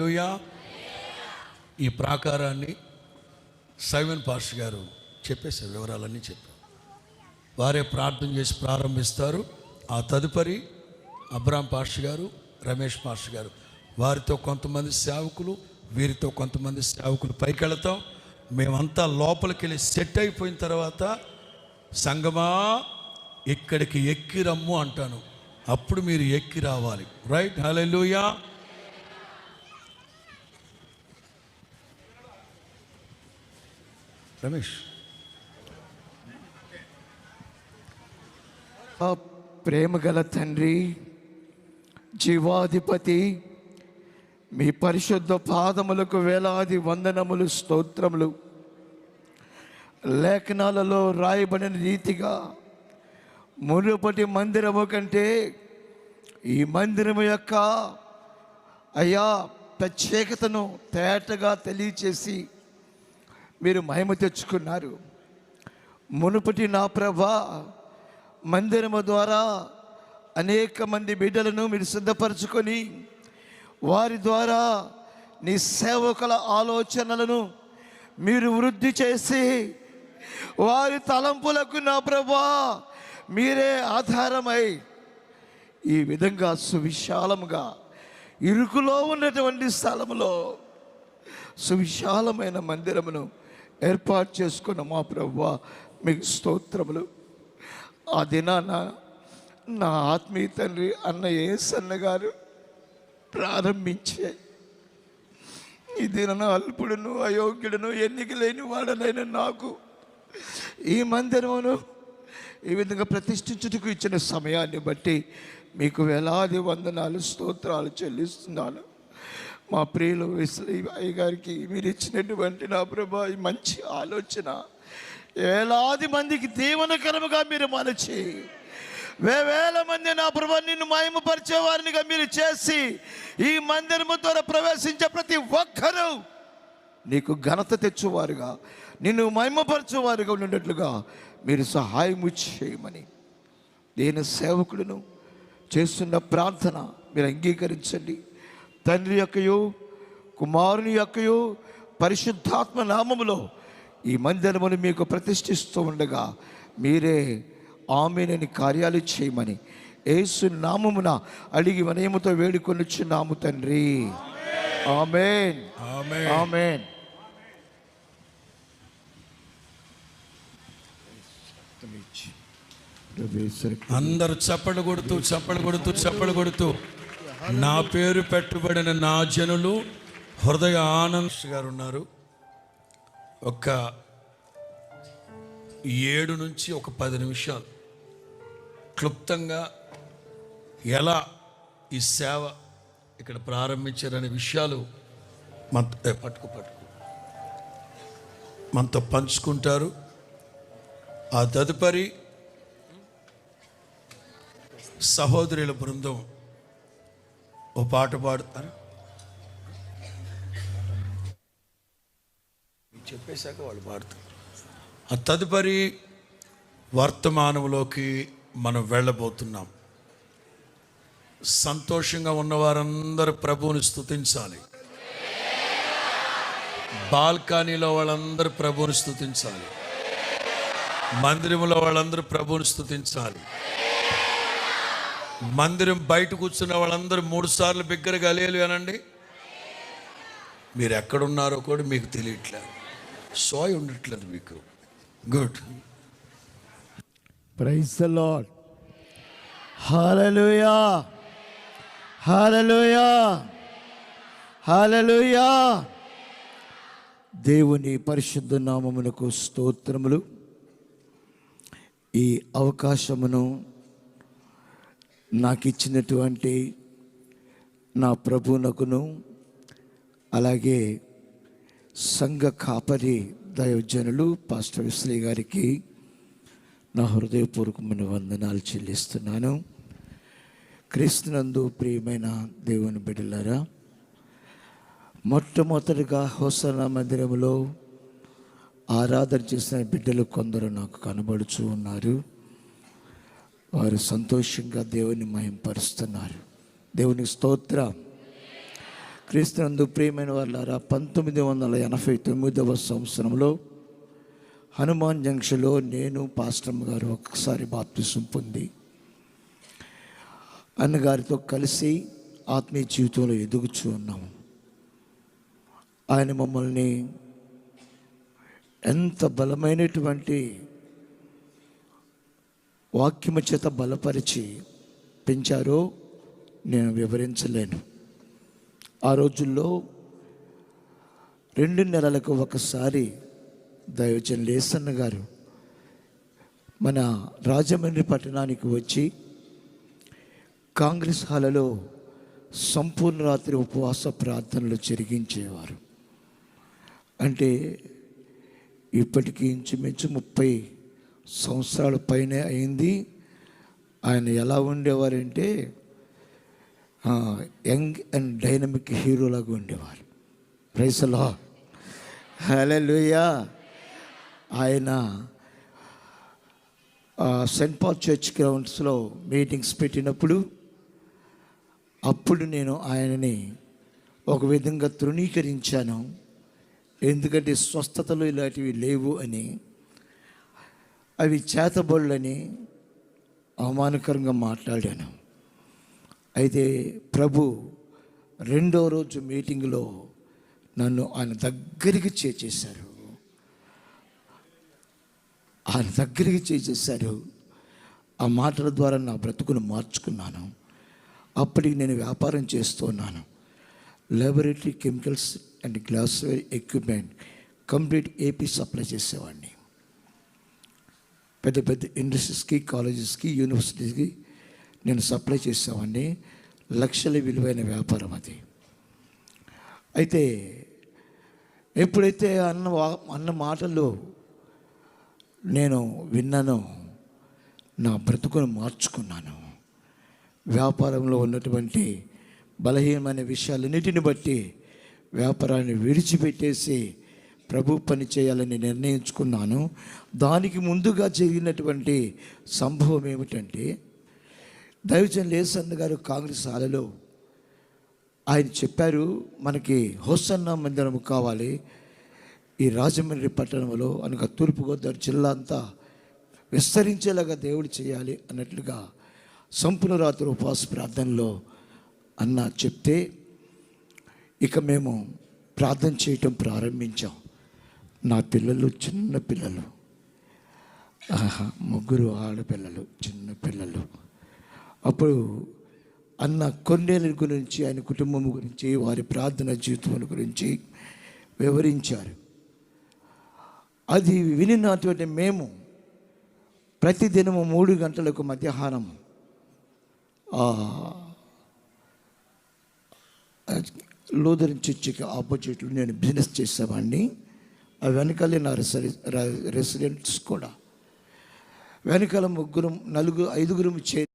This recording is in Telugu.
హల్లెలూయా. ఈ ప్రాకారాన్ని సైమన్ పాస్ గారు చెప్పేశారు వివరాలన్నీ చెప్పారు. వారే ప్రార్థన చేసి ప్రారంభిస్తారు. ఆ తదుపరి అబ్రామ్ పాస్టర్ గారు రమేష్ పాస్టర్ గారు. వారితో కొంతమంది సేవకులు వీరితో కొంతమంది సేవకులు పైకి వెళతాం. మేమంతా లోపలికి వెళ్ళి సెట్ అయిపోయిన తర్వాత సంగమా ఇక్కడికి ఎక్కి రమ్ము అంటాను. అప్పుడు మీరు ఎక్కి రావాలి. రైట్ హల్లెలూయా రమేష్ ఆ ప్రేమగల తండ్రి జీవాధిపతి మీ పరిశుద్ధ పాదములకు వేలాది వందనములు స్తోత్రములు. లేఖనాలలో రాయబడిన రీతిగా మునుపటి మందిరము కంటే ఈ మందిరము యొక్క అయ్యా ప్రత్యేకతను తేటగా తెలియచేసి మీరు మహిమ తెచ్చుకున్నారు. మునుపటి నా ప్రభా మందిరము ద్వారా అనేక మంది బిడ్డలను మీరు సిద్ధపరచుకొని వారి ద్వారా నీ సేవకుల ఆలోచనలను మీరు వృద్ధి చేసి వారి తలంపులకు నా ప్రభా మీరే ఆధారమై ఈ విధంగా సువిశాలముగా ఇరుకులో ఉన్నటువంటి స్థలములో సువిశాలమైన మందిరమును ఏర్పాటు చేసుకున్న మా ప్రభు మీకు స్తోత్రములు. ఆ దినాన నా ఆత్మీయ తండ్రి అన్న ఏసన్న గారు ప్రారంభించే ఈ దినను అల్పుడును అయోగ్యుడును ఎన్నిక లేని వాడనైన నాకు ఈ మందిరమును ఈ విధంగా ప్రతిష్ఠించుటకు ఇచ్చిన సమయాన్ని బట్టి మీకు వేలాది వందనాలు స్తోత్రాలు చెల్లిస్తున్నాను. మా ప్రియులు విశ్వయ్య గారికి మీరు ఇచ్చినటువంటి నా ప్రభా ఈ మంచి ఆలోచన. వేలాది మందికి దీవనకరముగా మీరు మలచి వేవేల మంది నా ప్రభా నిన్ను మహిమపరిచే వారినిగా మీరు చేసి ఈ మందిరము ద్వారా ప్రవేశించే ప్రతి ఒక్కరూ నీకు ఘనత తెచ్చువారుగా నిన్ను మహిమపరచేవారుగా ఉన్నట్లుగా మీరు సహాయము చేయమని. నేను సేవకుడును చేస్తున్న ప్రార్థన మీరు అంగీకరించండి. తండ్రి యొక్కయో కుమారుని యొక్కయో పరిశుద్ధాత్మ నామములో ఈ మందిరమును మీకు ప్రతిష్ఠిస్తూ ఉండగా మీరే ఆమెనని కార్యాలు చేయమని యేసు నామమున అడిగి వనయముతో వేడుకొనిచ్చున్నాము తండ్రి. ఆమెన్. ఆమేన్. ఆమెన్. అందరూ చప్పలు కొడుతూ చప్పలు కొడుతూ చప్పలు కొడుతూ. నా పేరు పెట్టుబడిన నా జనులు హృదయ ఆనంద్ గారు ఉన్నారు. ఒక ఏడు నుంచి ఒక పది నిమిషాలు క్లుప్తంగా ఎలా ఈ సేవ ఇక్కడ ప్రారంభించారనే విషయాలు మన ఏ, పట్టుకు పట్టుకు. మనతో పంచుకుంటారు. ఆ తదుపరి సహోదరుల బృందం ఓ పాట పాడతారు. చెప్పేశాక వాళ్ళు పాడతారు. ఆ తదుపరి వర్తమానంలోకి మనం వెళ్ళబోతున్నాం. సంతోషంగా ఉన్న వారందరూ ప్రభువుని స్తుతించాలి. బాల్కనీలో వాళ్ళందరూ ప్రభువుని స్తుతించాలి. మందిరంలో వాళ్ళందరూ ప్రభువుని స్తుతించాలి. మందిరం బయట కూర్చున్న వాళ్ళందరూ మూడు సార్లు బిగ్గరగా లేలు అనండి. మీరు ఎక్కడున్నారో కూడా మీకు తెలియట్లేదు. సోయి ఉండట్లేదు మీకు. Good praise the Lord hallelujah hallelujah hallelujah దేవుని పరిశుద్ధ నామమునకు స్తోత్రములు. ఈ అవకాశమును నాకు ఇచ్చినటువంటి నా ప్రభునకును అలాగే సంఘ కాపరి దయోజనులు పాస్టర్ శ్రీ గారికి నా హృదయపూర్వకమైన వందనాలు చెల్లిస్తున్నాను. క్రీస్తునందు ప్రియమైన దేవుని బిడ్డలారా మొట్టమొదటిగా హోసన మందిరంలో ఆరాధన చేసిన బిడ్డలు కొందరు నాకు కనబడుచూ ఉన్నారు. వారు సంతోషంగా దేవుని మయంపరుస్తున్నారు దేవుని స్తోత్ర. క్రీస్తునందు ప్రియమైన వాళ్ళారా పంతొమ్మిది వందల ఎనభై తొమ్మిదవ సంవత్సరంలో హనుమాన్ జంక్షన్లో నేను పాస్టమ్ గారు ఒక్కసారి బాప్తిసం పొంది అన్నగారితో కలిసి ఆత్మీయ జీవితంలో ఎదుగుచూ ఉన్నాము. ఆయన మమ్మల్ని ఎంత బలమైనటువంటి వాక్యము చేత బలపరిచి పెంచారో నేను వివరించలేను. ఆ రోజుల్లో రెండు నెలలకు ఒకసారి దైవజన్ లేసన్న గారు మన రాజమండ్రి పట్టణానికి వచ్చి కాంగ్రెస్ హాలలో సంపూర్ణ రాత్రి ఉపవాస ప్రార్థనలు జరిగించేవారు. అంటే ఇప్పటికీ ఇంచుమించు ముప్పై సంవత్సరాల పైనే అయింది. ఆయన ఎలా ఉండేవారంటే యంగ్ అండ్ డైనమిక్ హీరోలాగా ఉండేవారు. ప్రైసలా హలోయా ఆయన సెంట్ పాల్ చర్చ్ గ్రౌండ్స్లో మీటింగ్స్ పెట్టినప్పుడు అప్పుడు నేను ఆయనని ఒక విధంగా తృణీకరించాను. ఎందుకంటే స్వస్థతలు ఇలాంటివి లేవు అని. అవి చేతబడులని అవమానకరంగా మాట్లాడాను. అయితే ప్రభు రెండో రోజు మీటింగ్లో నన్ను ఆయన దగ్గరికి చేర్చేశారు. ఆయన దగ్గరికి చేసేసారు ఆ మాటల ద్వారా నా బ్రతుకును మార్చుకున్నాను. అప్పటికి నేను వ్యాపారం చేస్తున్నాను laboratory chemicals and glassware equipment complete AP supply చేసేవాడిని. పెద్ద పెద్ద ఇండస్ట్రీస్కి కాలేజెస్కి యూనివర్సిటీస్కి నేను సప్లై చేసేవాడిని. లక్షల విలువైన వ్యాపారం అది. అయితే ఎప్పుడైతే అన్న వా- అన్న మాటలు నేను విన్నానో నా బ్రతుకును మార్చుకున్నాను. వ్యాపారంలో ఉన్నటువంటి బలహీనమైన విషయాలన్నిటిని బట్టి వ్యాపారాన్ని విడిచిపెట్టేసి ప్రభు పని చేయాలని నిర్ణయించుకున్నాను. దానికి ముందుగా జరిగినటువంటి సంభవం ఏమిటంటే దైవజన్ లేసన్న గారు కాంగ్రెస్ హాలలో ఆయన చెప్పారు మనకి హోసన్న మందిరం కావాలి. ఈ రాజమండ్రి పట్టణంలో అనగా తూర్పుగోదావరి జిల్లా అంతా విస్తరించేలాగా దేవుడు చేయాలి అన్నట్లుగా సంపూర్ణ రాత్రి ఉపవాస ప్రార్థనలో అన్న చెప్తే ఇక మేము ప్రార్థన చేయటం ప్రారంభించాం. నా పిల్లలు చిన్న పిల్లలు. ఆహా, ముగ్గురు ఆడపిల్లలు చిన్న పిల్లలు. అప్పుడు అన్న కొన్నేళ్ళ గురించి ఆయన కుటుంబం గురించి వారి ప్రార్థన జీవితం గురించి వివరించారు. అది వినినటువంటి మేము ప్రతిదినము మూడు గంటలకు మధ్యాహ్నం ఆ, లూథరన్ చర్చికి ఆపోజిట్లో నేను బిజినెస్ చేసేవాడిని. ఆ వెనకాలే నా రెసిడెంట్స్ కూడా. వెనకాల ముగ్గురు నలుగురు ఐదుగురు చే